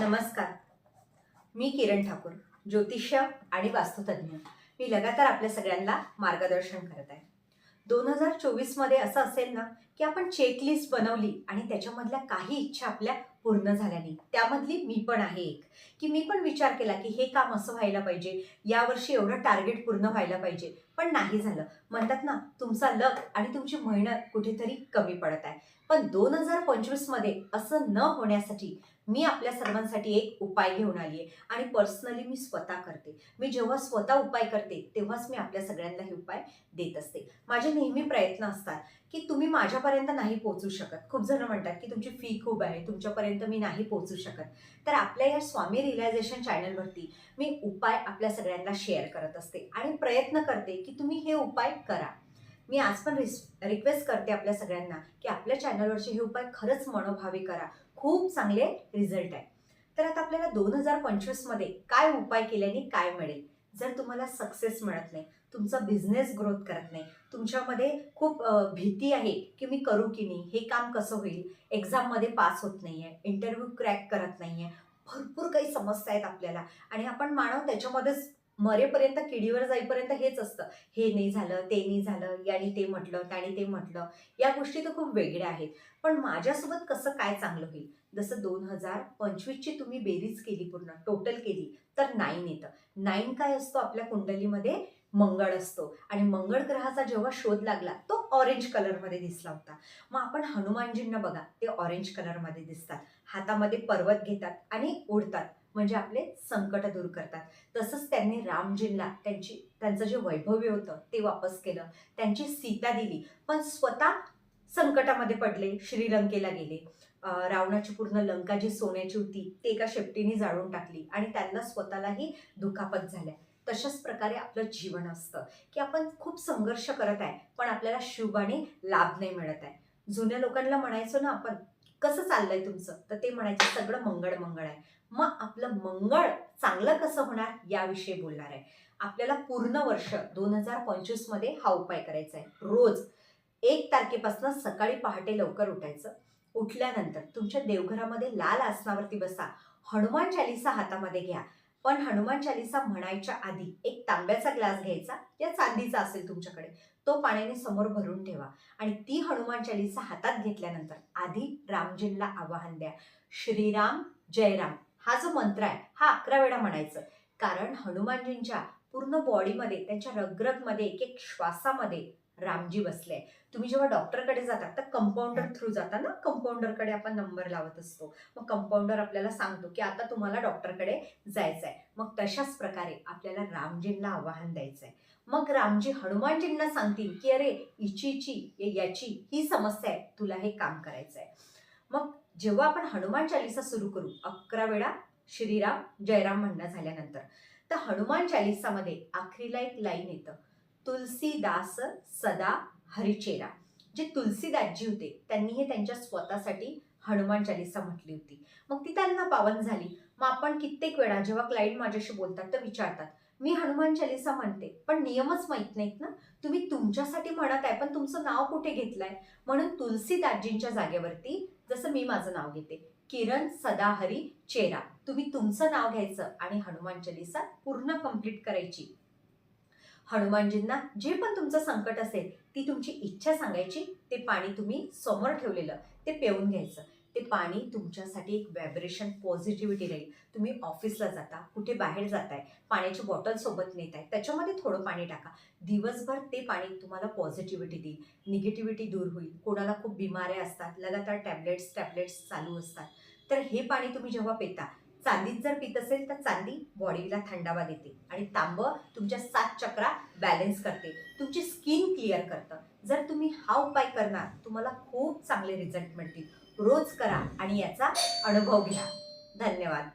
नमस्कार. मी किरण ठाकूर ज्योतिष्य आणि वास्तुतज्ञ मी लगातार आपल्या सगळ्यांना मार्गदर्शन करत आहे. दोन हजार चोवीसमध्ये असं असेल ना की आपण चेकलिस्ट बनवली आणि त्याच्यामधल्या काही इच्छा आपल्या पूर्ण झाल्या नाही त्यामधली मी पण आहे एक. की मी पण विचार केला की हे काम असं व्हायला पाहिजे. यावर्षी एवढं टार्गेट पूर्ण व्हायला पाहिजे. पण नाही झालं. म्हणतात ना तुमचा लक आणि तुमची मेहनत कुठेतरी कमी पडत आहे. पण दोन हजार पंचवीसमध्ये असं न होण्यासाठी मी आपल्या सर्वांसाठी एक उपाय घेऊन आली आहे आणि पर्सनली मी स्वतः करते. मी जेव्हा स्वतः उपाय करते तेव्हाच मी आपल्या सगळ्यांना हे उपाय देत असते. माझे नेहमी प्रयत्न असतात की तुम्ही माझ्यापर्यंत नाही पोहोचू शकत. खूप जण म्हणतात की तुमची फी खूप आहे तुमच्यापर्यंत मी नाही पोहोचू शकत. तर आपल्या या स्वामी रिलायझेशन चॅनलवरती मी उपाय आपल्या सगळ्यांना शेअर करत असते आणि प्रयत्न करते की तुम्ही हे उपाय करा. मी आज पण रिस रिक्वेस्ट करते आपल्या सगळ्यांना की आपल्या चॅनलवरचे हे उपाय खरंच मनोभावी करा. खूप चांगले रिझल्ट आहे. तर आता आपल्याला दोन हजार पंचवीसमध्ये काय उपाय केल्याने काय मिळेल? जर तुम्हाला सक्सेस मिळत नाही तुमचा बिझनेस ग्रोथ करत नाही तुमच्यामध्ये खूप भीती आहे की मी करू की नाही हे काम कसं होईल? एक्झाममध्ये पास होत नाही आहे इंटरव्ह्यू क्रॅक करत नाही आहे भरपूर काही समस्या आहेत आपल्याला. आणि आपण मानव त्याच्यामध्येच मरेपर्यंत किडीवर जाईपर्यंत हेच असतं. हे नाही झालं ते नाही झालं याने ते म्हटलं त्याने ते म्हटलं. या गोष्टी तर खूप वेगळ्या आहेत. पण माझ्यासोबत कसं काय चांगलं होईल? जसं दोन हजार पंचवीसची तुम्ही बेरीज केली पूर्ण टोटल केली तर नाईन येतं. नाईन काय असतो? आपल्या कुंडलीमध्ये मंगळ असतो. आणि मंगळ ग्रहाचा जेव्हा शोध लागला तो ऑरेंज कलरमध्ये दिसला होता. मग आपण हनुमानजींना बघा ते ऑरेंज कलरमध्ये दिसतात. हातामध्ये पर्वत घेतात आणि उडतात. म्हणजे आपले संकट दूर करतात. तसंच त्यांनी रामजींना त्यांची त्यांचं जे वैभव्य होतं ते वापस केलं. त्यांची सीता दिली. पण स्वतः संकटामध्ये पडले श्रीलंकेला गेले. रावणाची पूर्ण लंका जी सोन्याची होती ते एका शेपटीने जाळून टाकली आणि त्यांना स्वतःलाही दुखापत झाल्या. तशाच प्रकारे आपलं जीवन असतं. की आपण खूप संघर्ष करत आहे पण आपल्याला शुभाने लाभ नाही मिळत आहे. जुन्या लोकांना म्हणायचो ना आपण कसं चाललंय तुमचं? तर ते म्हणायचं सगळं मंगळ मंगळ आहे. मग आपलं मंगळ चांगलं कसं होणार याविषयी बोलणार आहे. आपल्याला पूर्ण वर्ष दोन हजार पंचवीसमध्ये हा उपाय करायचा आहे. रोज एक तारखेपासून सकाळी पहाटे लवकर उठायचं. उठल्यानंतर तुमच्या देवघरामध्ये लाल आसनावरती बसा. हनुमान चालिसा हातामध्ये घ्या. पण हनुमान चालिसा म्हणायच्या आधी एक तांब्याचा ग्लास घ्यायचा या चांदीचा असेल तुमच्याकडे तो पाण्याने समोर भरून ठेवा. आणि ती हनुमान चालिसा हातात घेतल्यानंतर आधी रामजींना आवाहन द्या. श्रीराम जयराम हा जो मंत्र आहे हा अकरा वेळा म्हणायचं. कारण हनुमानजींच्या पूर्ण बॉडीमध्ये त्यांच्या रगरगमध्ये एक एक श्वासामध्ये रामजी बसले आहे. तुम्ही जेव्हा डॉक्टरकडे जाता तर कंपाऊंडर थ्रू जाता ना कंपाऊंडरकडे आपण नंबर लावत असतो. मग कंपाऊंडर आपल्याला सांगतो की आता तुम्हाला डॉक्टरकडे जायचं आहे मग तशाच प्रकारे आपल्याला रामजींना आवाहन द्यायचं आहे मग रामजी हनुमानजींना सांगतील की अरे इचीची याची ही समस्या आहे. तुला हे काम करायचं आहे मग जेव्हा आपण हनुमान चालिसा सुरू करू अकरा वेळा श्रीराम जयराम म्हणणं झाल्यानंतर तर हनुमान चालिसामध्ये आखरीला एक लाईन येतं. तुलसीदास सदा हरिचेरा. जे तुलसीदासजी होते त्यांनी हे त्यांच्या स्वतःसाठी हनुमान चालिसा म्हटली होती. मग ती त्यांना पावन झाली. मग आपण कित्येक वेळा जेव्हा क्लायंट माझ्याशी बोलतात तर विचारतात मी हनुमान चालिसा म्हणते पण नियमच माहीत नाहीत ना? तुम्ही तुमच्यासाठी म्हणत आहे पण तुमचं नाव कुठे घेतलंय? म्हणून तुलसीदासजींच्या जागेवरती जसं मी माझं नाव घेते किरण सदाहरी चेरा तुम्ही तुमचं नाव घ्यायचं आणि हनुमान चालिसा पूर्ण कंप्लीट करायची. हनुमानजींना जे पण तुमचं संकट असेल ती तुमची इच्छा सांगायची ते पाणी तुम्ही समोर ठेवलेलं ते पिऊन घ्यायचं. ते पाणी तुमच्यासाठी एक व्हायब्रेशन पॉझिटिव्हिटी राहील. तुम्ही ऑफिसला जाता कुठे बाहेर जाताय पाण्याची बॉटल सोबत नेत आहे त्याच्यामध्ये थोडं पाणी टाका. दिवसभर ते पाणी तुम्हाला पॉझिटिव्हिटी देईल. निगेटिव्हिटी दूर होईल. कोणाला खूप बिमाऱ्या असतात लगातार टॅबलेट्स टॅबलेट्स चालू असतात. तर हे पाणी तुम्ही जेव्हा पिता चांदीत जर पित असेल तर चांदी बॉडीला थंडावा देते आणि तांब तुमच्या सात चक्रा बॅलन्स करते. तुमची स्किन क्लिअर करतं. जर तुम्ही हा उपाय करणार तुम्हाला खूप चांगले रिझल्ट मिळतील. रोज करा आणि याचा अनुभव घ्या. धन्यवाद.